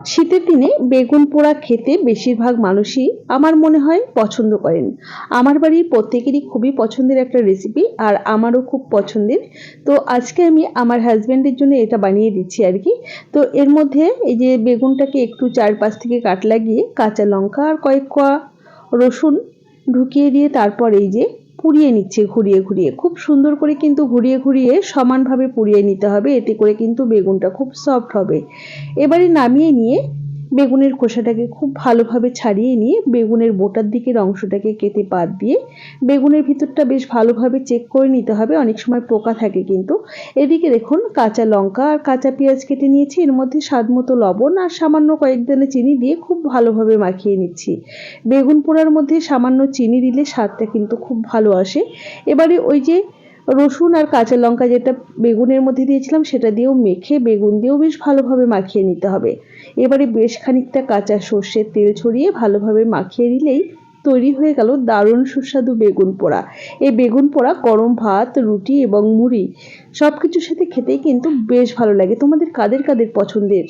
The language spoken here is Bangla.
শীতের দিনে বেগুন পোড়া খেতে বেশিরভাগ মানুষই আমার মনে হয় পছন্দ করেন। আমার বাড়ির প্রত্যেকেরই খুবই পছন্দের একটা রেসিপি আর আমারও খুব পছন্দের। তো আজকে আমি আমার হাজব্যান্ডের জন্য এটা বানিয়ে দিচ্ছি আর কি। তো এর মধ্যে এই যে বেগুনটাকে একটু চারপাশ থেকে কাট লাগিয়ে কাঁচা লঙ্কা আর কয়েক কোয়া রসুন ঢুকিয়ে দিয়ে তারপর এই যে পুড়িয়ে নিচ্ছে, ঘুরিয়ে ঘুরিয়ে। খুব সুন্দর করে কিন্তু ঘুরিয়ে ঘুরিয়ে সমানভাবে পুড়িয়ে নিতে হবে, এতে করে কিন্তু বেগুনটা খুব সফট হবে। এবারে নামিয়ে নিয়ে বেগুনের খোসাটাকে খুব ভালোভাবে ছাড়িয়ে নিয়ে বেগুনের বোটার দিকের অংশটাকে কেটে বাদ দিয়ে বেগুনের ভিতরটা বেশ ভালোভাবে চেক করে নিতে হবে। অনেক সময় পোকা থাকে কিন্তু। এদিকে দেখুন, কাঁচা লঙ্কা আর কাঁচা পেঁয়াজ কেটে নিয়েছি। এর মধ্যে স্বাদ মতো লবণ আর সামান্য কয়েক দানা চিনি দিয়ে খুব ভালোভাবে মাখিয়ে নিচ্ছি। বেগুন পোড়ার মধ্যে সামান্য চিনি দিলে স্বাদটা কিন্তু খুব ভালো আসে। এবারে ওই যে রসুন আর কাঁচা লঙ্কা যেটা বেগুনের মধ্যে দিয়েছিলাম, সেটা দিয়েও মেখে বেগুন দিয়েও বেশ ভালোভাবে মাখিয়ে নিতে হবে। এবারে বেশ খানিকটা কাঁচা সর্ষের তেল ছড়িয়ে ভালোভাবে মাখিয়ে নিলেই তৈরি হয়ে গেল দারুণ সুস্বাদু বেগুন পোড়া। এই বেগুন পোড়া, গরম ভাত, রুটি এবং মুড়ি সব কিছুর সাথে খেতেই কিন্তু বেশ ভালো লাগে। তোমাদের কাদের কাদের পছন্দের?